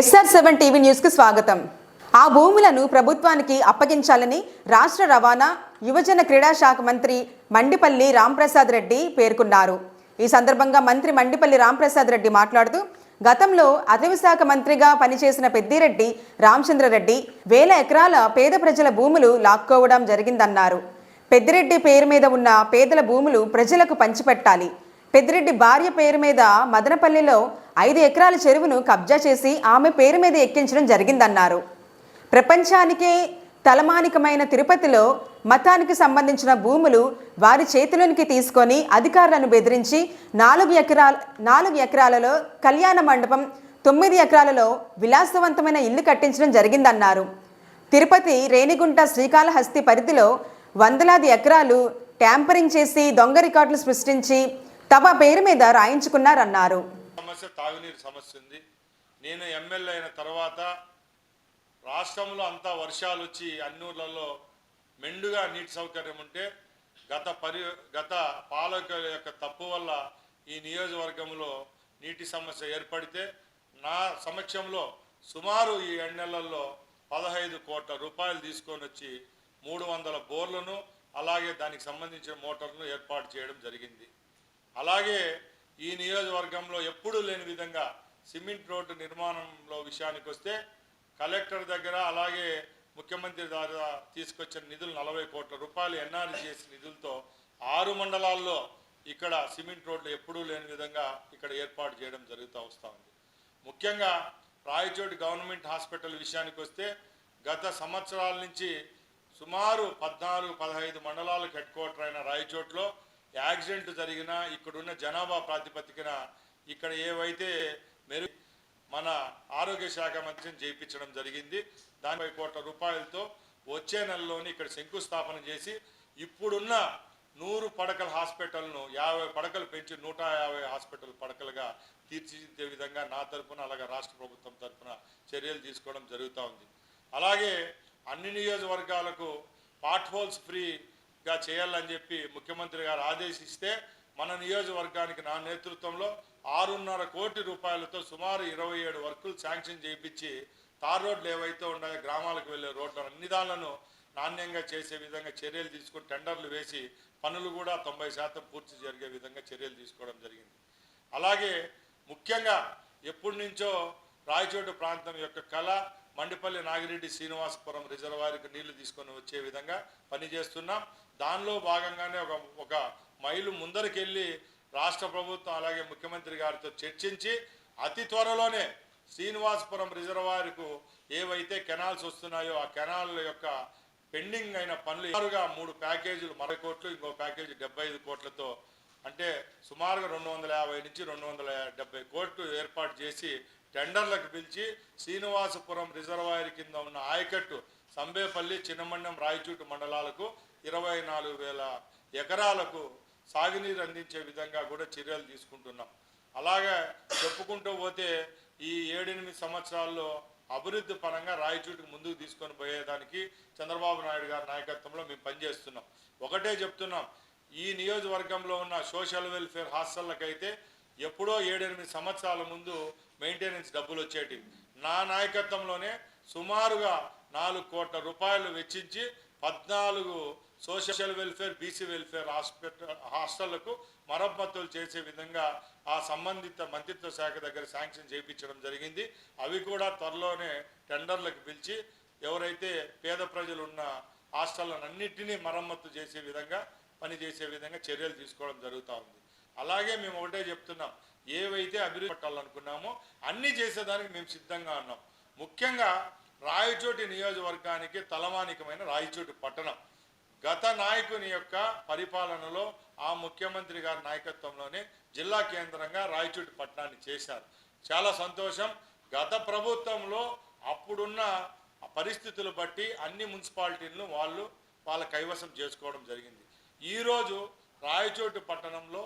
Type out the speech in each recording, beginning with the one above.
SR seven TV న్యూస్కి స్వాగతం. ఆ భూములను ప్రభుత్వానికి అప్పగించాలని రాష్ట్ర రవాణా యువజన క్రీడా శాఖ మంత్రి మండిపల్లి రాంప్రసాద్ రెడ్డి పేర్కొన్నారు. ఈ సందర్భంగా మంత్రి మండిపల్లి రాంప్రసాద్ రెడ్డి మాట్లాడుతూ గతంలో అటవీశాఖ మంత్రిగా పనిచేసిన పెద్దిరెడ్డి రామచంద్రరెడ్డి వేల ఎకరాల పేద ప్రజల భూములు లాక్కోవడం జరిగిందన్నారు. పెద్దిరెడ్డి పేరు మీద ఉన్న పేదల భూములు ప్రజలకు పంచిపెట్టాలి. పెద్దిరెడ్డి భార్య పేరు మీద మదనపల్లిలో ఐదు ఎకరాల చెరువును కబ్జా చేసి ఆమె పేరు మీద ఎక్కించడం జరిగిందన్నారు. ప్రపంచానికే తలమానికమైన తిరుపతిలో మతానికి సంబంధించిన భూములు వారి చేతిలోనికి తీసుకొని అధికారులను బెదిరించి నాలుగు ఎకరాల నాలుగు ఎకరాలలో కళ్యాణ మండపం తొమ్మిది ఎకరాలలో విలాసవంతమైన ఇల్లు కట్టించడం జరిగిందన్నారు. తిరుపతి రేణిగుంట శ్రీకాళహస్తి పరిధిలో వందలాది ఎకరాలు ట్యాంపరింగ్ చేసి దొంగ రికార్డులు సృష్టించి తమ పేరు మీద రాయించుకున్నారన్నారు. సమస్య తాగునీరు సమస్య ఉంది. నేను ఎమ్మెల్యే అయిన తర్వాత రాష్ట్రంలో అంతా వర్షాలు వచ్చి అన్ని ఊర్లలో మెండుగా నీటి సౌకర్యం ఉంటే గత పరి గత పాలకుల యొక్క తప్పు వల్ల ఈ నియోజకవర్గంలో నీటి సమస్య ఏర్పడితే నా సమక్షంలో సుమారు ఈ ఎన్నెలల్లో పదహైదు కోట్ల రూపాయలు తీసుకొని వచ్చి మూడు వందల బోర్లను అలాగే దానికి సంబంధించిన మోటార్లను ఏర్పాటు చేయడం జరిగింది. అలాగే ఈ నియోజకవర్గంలో ఎప్పుడూ లేని విధంగా సిమెంట్ రోడ్డు నిర్మాణంలో విషయానికి వస్తే కలెక్టర్ దగ్గర అలాగే ముఖ్యమంత్రి ద్వారా తీసుకొచ్చిన నిధులు నలభై కోట్ల రూపాయలు ఎన్ఆర్జీఎస్ నిధులతో ఆరు మండలాల్లో ఇక్కడ సిమెంట్ రోడ్లు ఎప్పుడూ లేని విధంగా ఇక్కడ ఏర్పాటు చేయడం జరుగుతూ వస్తూ ఉంది. ముఖ్యంగా రాయచోటి గవర్నమెంట్ హాస్పిటల్ విషయానికి వస్తే గత సంవత్సరాల నుంచి సుమారు పద్నాలుగు పదహైదు మండలాలకు హెడ్ క్వార్టర్ అయిన రాయచోట్లో యాక్సిడెంట్ జరిగిన ఇక్కడున్న జనాభా ప్రాతిపదికన ఇక్కడ ఏవైతే మెరు మన ఆరోగ్య శాఖ మంత్రిని చేయించడం జరిగింది. దానిపై కోట్ల రూపాయలతో వచ్చే నెలలోని ఇక్కడ శంకుస్థాపన చేసి ఇప్పుడున్న నూరు పడకల హాస్పిటల్ను యాభై పడకలు పెంచి నూట యాభై హాస్పిటల్ పడకలుగా తీర్చిదిద్దే విధంగా నా తరపున అలాగే రాష్ట్ర ప్రభుత్వం తరపున చర్యలు తీసుకోవడం జరుగుతూ ఉంది. అలాగే అన్ని నియోజకవర్గాలకు పాట్ హోల్స్ ఫ్రీ గా చేయాలని చెప్పి ముఖ్యమంత్రి గారు ఆదేశిస్తే మన నియోజకవర్గానికి నా నేతృత్వంలో ఆరున్నర కోటి రూపాయలతో సుమారు ఇరవై ఏడు వర్కులు శాంక్షన్ చేయించి తార్ రోడ్లు ఏవైతే ఉన్నాయో గ్రామాలకు వెళ్ళే రోడ్లు అన్ని దానిలను నాణ్యంగా చేసే విధంగా చర్యలు తీసుకుని టెండర్లు వేసి పనులు కూడా తొంభై శాతం పూర్తి జరిగే విధంగా చర్యలు తీసుకోవడం జరిగింది. అలాగే ముఖ్యంగా ఎప్పటి నుంచో రాయచోటు ప్రాంతం యొక్క కళ మండిపల్లి నాగిరెడ్డి శ్రీనివాసపురం రిజర్వాయర్కి నీళ్ళు తీసుకొని వచ్చే విధంగా పనిచేస్తున్నాం. దానిలో భాగంగానే ఒక ఒక మైలు ముందరికెళ్ళి రాష్ట్ర ప్రభుత్వం అలాగే ముఖ్యమంత్రి గారితో చర్చించి అతి త్వరలోనే శ్రీనివాసపురం రిజర్వాయర్కు ఏవైతే కెనాల్స్ వస్తున్నాయో ఆ కెనాల్ యొక్క పెండింగ్ అయిన పనులు సుమారుగా మూడు ప్యాకేజీలు మరవై కోట్లు ఇంకో ప్యాకేజీ డెబ్బై ఐదు కోట్లతో అంటే సుమారుగా రెండు వందల యాభై నుంచి రెండు వందల డెబ్బై కోట్లు ఏర్పాటు చేసి టెండర్లకు పిలిచి శ్రీనివాసపురం రిజర్వాయర్ కింద ఉన్న ఆయకట్టు సంబేపల్లి చిన్నమండం రాయచూటు మండలాలకు ఇరవై నాలుగు వేల ఎకరాలకు సాగునీరు అందించే విధంగా కూడా చర్యలు తీసుకుంటున్నాం. అలాగే చెప్పుకుంటూ పోతే ఈ ఏడెనిమిది సంవత్సరాల్లో అభివృద్ధి పరంగా రాయచూటుకు ముందుకు తీసుకొని పోయేదానికి చంద్రబాబు నాయుడు గారి నాయకత్వంలో మేము పనిచేస్తున్నాం. ఒకటే చెప్తున్నాం ఈ నియోజకవర్గంలో ఉన్న సోషల్ వెల్ఫేర్ హాస్టళ్ళకైతే ఎప్పుడో ఏడెనిమిది సంవత్సరాల ముందు మెయింటెనెన్స్ డబ్బులు వచ్చేటివి. నా నాయకత్వంలోనే సుమారుగా నాలుగు కోట్ల రూపాయలు వెచ్చించి పద్నాలుగు social welfare BC welfare hospital హాస్టళ్ళకు మరమ్మతులు చేసే విధంగా ఆ సంబంధిత మంత్రిత్వ శాఖ దగ్గర శాంక్షన్ చేయించడం జరిగింది. అవి కూడా త్వరలోనే టెండర్లకు పిలిచి ఎవరైతే పేద ప్రజలు ఉన్న హాస్టళ్ళనన్నింటినీ మరమ్మతు చేసే విధంగా పనిచేసే విధంగా చర్యలు తీసుకోవడం జరుగుతూ ఉంది. అలాగే మేము ఒకటే చెప్తున్నాం. ఏవైతే అభివృద్ధి పట్టాలనుకున్నామో అన్నీ చేసేదానికి మేము సిద్ధంగా ఉన్నాం. ముఖ్యంగా రాయచోటి నియోజకవర్గానికి తలమానికమైన రాయచోటి పట్టణం. గత నాయకుని యొక్క పరిపాలనలో ఆ ముఖ్యమంత్రి గారి నాయకత్వంలోనే జిల్లా కేంద్రంగా రాయచోటి పట్టణాన్ని చేశారు. చాలా సంతోషం. గత ప్రభుత్వంలో అప్పుడున్న పరిస్థితులు బట్టి అన్ని మున్సిపాలిటీలను వాళ్ళు వాళ్ళ కైవసం చేసుకోవడం జరిగింది. ఈరోజు రాయచోటి పట్టణంలో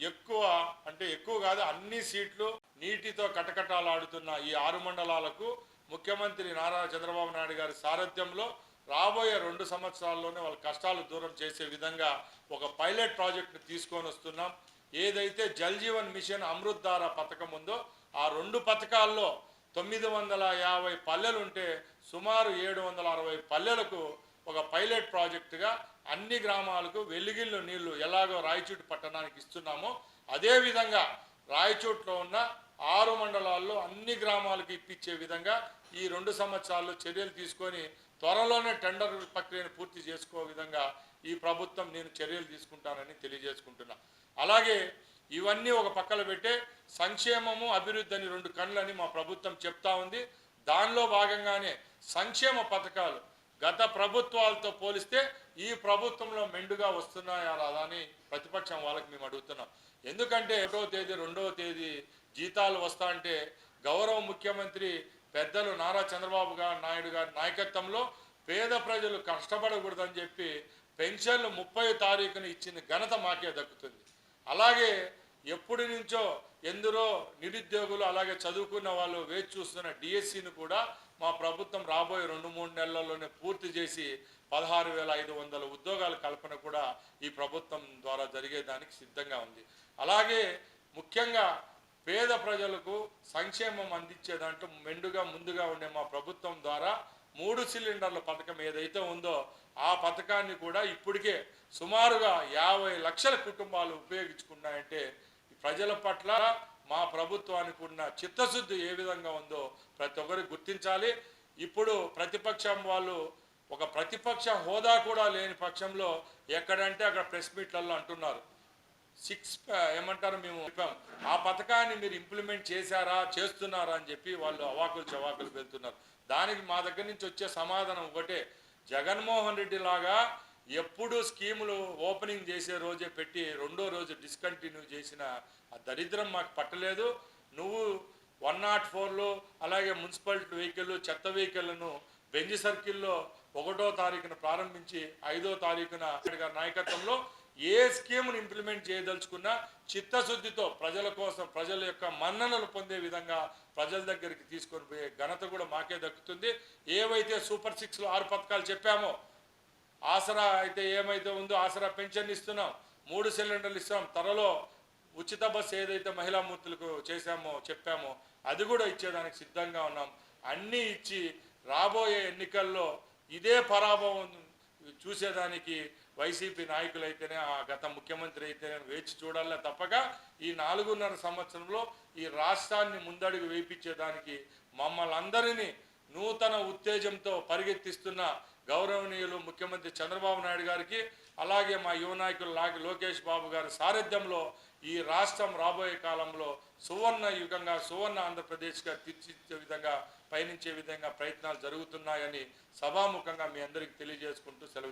ఎక్కువ అంటే ఎక్కువ కాదు అన్ని సీట్లు నీటితో కటకటాలాడుతున్న ఈ ఆరు మండలాలకు ముఖ్యమంత్రి నారా చంద్రబాబు నాయుడు గారి సారథ్యంలో రాబోయే రెండు సంవత్సరాల్లోనే వాళ్ళ కష్టాలు దూరం చేసే విధంగా ఒక పైలట్ ప్రాజెక్టును తీసుకొని వస్తున్నాం. ఏదైతే జల్ జీవన్ మిషన్ అమృత్ ధార పథకం ఉందో ఆ రెండు పథకాల్లో తొమ్మిది వందల యాభై పల్లెలు ఉంటే సుమారు ఏడు వందల అరవై పల్లెలకు ఒక పైలట్ ప్రాజెక్టుగా అన్ని గ్రామాలకు వెలిగిల్లు నీళ్ళు ఎలాగో రాయచూటి పట్టణానికి ఇస్తున్నామో అదేవిధంగా రాయచూట్లో ఉన్న ఆరు మండలాల్లో అన్ని గ్రామాలకు ఇప్పించే విధంగా ఈ రెండు సంవత్సరాల్లో చర్యలు తీసుకొని త్వరలోనే టెండర్ ప్రక్రియను పూర్తి చేసుకో విధంగా ఈ ప్రభుత్వం నేను చర్యలు తీసుకుంటానని తెలియజేసుకుంటున్నా. అలాగే ఇవన్నీ ఒక పక్కన పెట్టే సంక్షేమము అభివృద్ధి అని రెండు కళ్ళని మా ప్రభుత్వం చెప్తా ఉంది. దానిలో భాగంగానే సంక్షేమ పథకాలు గత ప్రభుత్వాలతో పోలిస్తే ఈ ప్రభుత్వంలో మెండుగా వస్తున్నాయా రాదా అని ప్రతిపక్షం వాళ్ళకి మేము అడుగుతున్నాం. ఎందుకంటే ఒకటో తేదీ రెండవ తేదీ జీతాలు వస్తా అంటే గౌరవ ముఖ్యమంత్రి పెద్దలు నారా చంద్రబాబు గారు నాయుడు గారి నాయకత్వంలో పేద ప్రజలు కష్టపడకూడదని చెప్పి పెన్షన్లు ముప్పై తారీఖున ఇచ్చిన ఘనత మాకే దక్కుతుంది. అలాగే ఎప్పటి నుంచో ఎందరో నిరుద్యోగులు అలాగే చదువుకున్న వాళ్ళు వేచి చూస్తున్న డిఎస్సిని కూడా మా ప్రభుత్వం రాబోయే రెండు మూడు నెలల్లోనే పూర్తి చేసి పదహారు వేల ఐదు వందల ఉద్యోగాల కల్పన కూడా ఈ ప్రభుత్వం ద్వారా జరిగేదానికి సిద్ధంగా ఉంది. అలాగే ముఖ్యంగా పేద ప్రజలకు సంక్షేమం అందించేదంటూ మెండుగా ముందుగా ఉండే మా ప్రభుత్వం ద్వారా మూడు సిలిండర్ల పథకం ఏదైతే ఉందో ఆ పథకాన్ని కూడా ఇప్పటికే సుమారుగా యాభై లక్షల కుటుంబాలు ఉపయోగించుకున్నాయంటే ప్రజల పట్ల మా ప్రభుత్వానికి ఉన్న చిత్తశుద్ధి ఏ విధంగా ఉందో ప్రతి ఒక్కరు గుర్తించాలి. ఇప్పుడు ప్రతిపక్షం వాళ్ళు ఒక ప్రతిపక్ష హోదా కూడా లేని పక్షంలో ఎక్కడంటే అక్కడ ప్రెస్ మీట్లలో అంటున్నారు. సిక్స్ ఏమంటారు మేము చెప్పాము. ఆ పథకాన్ని మీరు ఇంప్లిమెంట్ చేశారా చేస్తున్నారా అని చెప్పి వాళ్ళు అవాకులు చవాకులు వెళ్తున్నారు దానికి మా దగ్గర నుంచి వచ్చే సమాధానం ఒకటే. జగన్మోహన్ రెడ్డి లాగా ఎప్పుడు స్కీములు ఓపెనింగ్ చేసే రోజే పెట్టి రెండో రోజు డిస్కంటిన్యూ చేసిన ఆ దరిద్రం మాకు పట్టలేదు. నువ్వు వన్ నాట్ ఫోర్లో అలాగే మున్సిపాలిటీ వెహికల్ చెత్త వెహికల్ను బెంజ్ సర్కిల్లో ఒకటో తారీఖున ప్రారంభించి ఐదో తారీఖున గారి నాయకత్వంలో ఏ స్కీమ్ను ఇంప్లిమెంట్ చేయదలుచుకున్నా చిత్తశుద్ధితో ప్రజల కోసం ప్రజల యొక్క మన్ననలు పొందే విధంగా ప్రజల దగ్గరికి తీసుకొని పోయే ఘనత కూడా మాకే దక్కుతుంది. ఏవైతే సూపర్ సిక్స్లో ఆరు పథకాలు చెప్పామో ఆసరా అయితే ఏమైతే ఉందో ఆసరా పెన్షన్ ఇస్తున్నాం మూడు సిలిండర్లు ఇస్తాం త్వరలో ఉచిత బస్సు ఏదైతే మహిళా మూర్తులకు చేశామో చెప్పామో అది కూడా ఇచ్చేదానికి సిద్ధంగా ఉన్నాం. అన్నీ ఇచ్చి రాబోయే ఎన్నికల్లో ఇదే పరాభవం చూసేదానికి వైసీపీ నాయకులైతేనే ఆ గత ముఖ్యమంత్రి అయితేనే వేచి చూడాలే తప్పక ఈ నాలుగున్నర సంవత్సరంలో ఈ రాష్ట్రాన్ని ముందడుగు వేయించేదానికి మమ్మల్ని అందరినీ నూతన ఉత్తేజంతో పరిగెత్తిస్తున్న గౌరవనీయులు ముఖ్యమంత్రి చంద్రబాబు నాయుడు గారికి అలాగే మా యువ నాయకులు లాగి లోకేష్ బాబు గారి సారథ్యంలో ఈ రాష్ట్రం రాబోయే కాలంలో సువర్ణ యుగంగా సువర్ణ ఆంధ్రప్రదేశ్గా తీర్చిదిద్దే విధంగా పయనించే విధంగా ప్రయత్నాలు జరుగుతున్నాయని సభాముఖంగా మీ అందరికీ తెలియజేసుకుంటూ సెలవు